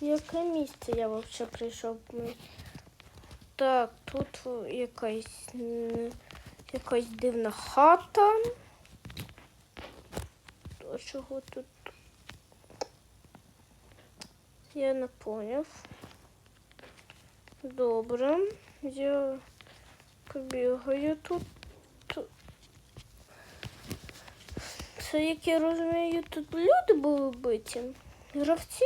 Яке місце я взагалі прийшов? Так, тут якась, якась дивна хата. А чого тут? Я не поняв. Добре. Я побігаю тут. Ту- Це, як я розумію, тут люди були вбиті. Гравці?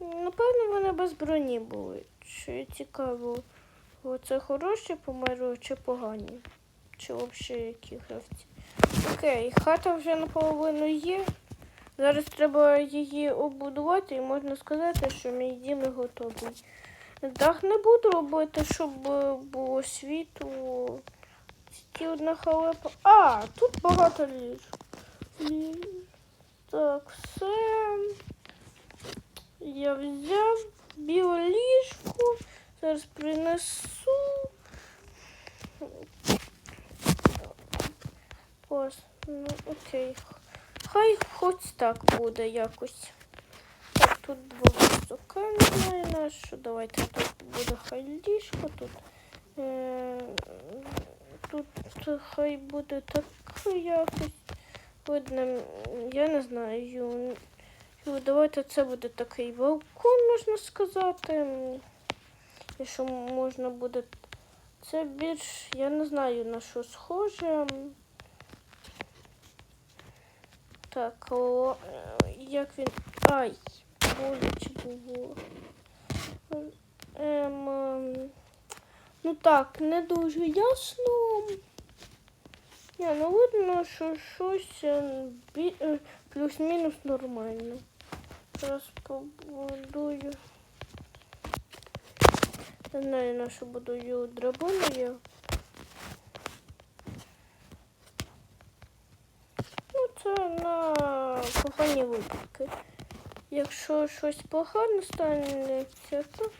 Напевно, вони без броні були. Чи цікаво, це хороші померли чи погані? Чи взагалі які гравці? Окей, хата вже наполовину є. Зараз треба її оббудувати і можна сказати, що мій дім і готовий. Дах не буду робити, щоб е, було світло. Тільки одна халепа. А, тут багато ліж. Ліж. Так, все. Я взяв біле ліжко. Зараз принесу. Ось, ну окей. Хай хоч так буде якось. Так, тут два висока, не знаю на що. Давайте тут буде хай ліжко, тут. Е, тут хай буде так якось. Видно, я не знаю. Ну, давайте це буде такий балкон, можна сказати. І що можна буде. Це більш, я не знаю на що схоже. Так, о, як він. Ай, боляче було. Ем, ем, ну так, не дуже ясно. Ні, ну видно, що щось е, е, плюс-мінус нормально. Зараз побудую. Не знаю, на що будую драбину я. Ну, це на погані випадки. Якщо щось погано станеться, то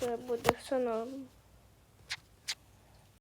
це буде все норм.